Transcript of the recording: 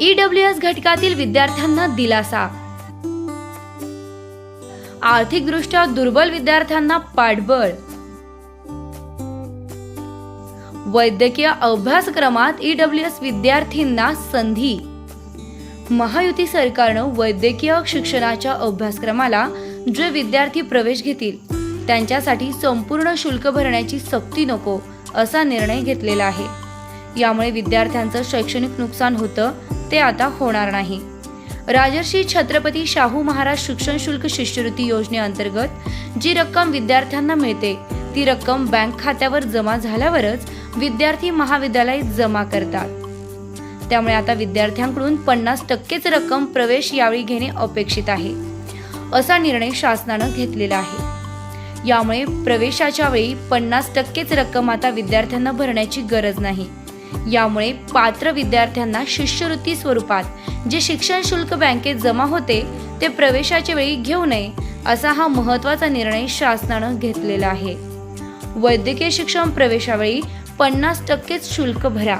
EW S घटकातील विद्यार्थ्यांना दिलासा. आर्थिकदृष्ट्या दुर्बल विद्यार्थ्यांना पाठबळ. वैद्यकीय अभ्यासक्रमात ईडब्ल्यू एस विद्यार्थींना संधी. महायुती सरकारनं वैद्यकीय शिक्षणाच्या अभ्यासक्रमाला जे विद्यार्थी प्रवेश घेतील त्यांच्यासाठी संपूर्ण शुल्क भरण्याची सक्ती नको असा निर्णय घेतलेला आहे. यामुळे विद्यार्थ्यांचं शैक्षणिक नुकसान होतं ते आता होणार नाही. राजर्षी छत्रपती शाहू महाराज शिक्षण शुल्क शिष्यवृत्ती योजनेअंतर्गत जी रक्कम विद्यार्थ्यांना मिळते ती रक्कम बँक खात्यावर जमा झाल्यावरच विद्यार्थी महाविद्यालयात जमा करतात. त्यामुळे आता विद्यार्थ्यांकडून पन्नास टक्केच रक्कम प्रवेश यावेळी घेणे अपेक्षित आहे असा निर्णय शासनानं घेतलेला आहे. यामुळे प्रवेशाच्या वेळी पन्नास टक्केच रक्कम आता विद्यार्थ्यांना भरण्याची गरज नाही. यामुळे पात्र विद्यार्थ्यांना शिष्यवृत्ती स्वरूपात जे शिक्षण शुल्क बँकेत जमा होते ते प्रवेशाच्या वेळी घेऊ नये असा हा महत्त्वाचा निर्णय शासनानं घेतलेला आहे. वैद्यकीय शिक्षण प्रवेशावेळी पन्नास टक्केच शुल्क भरा.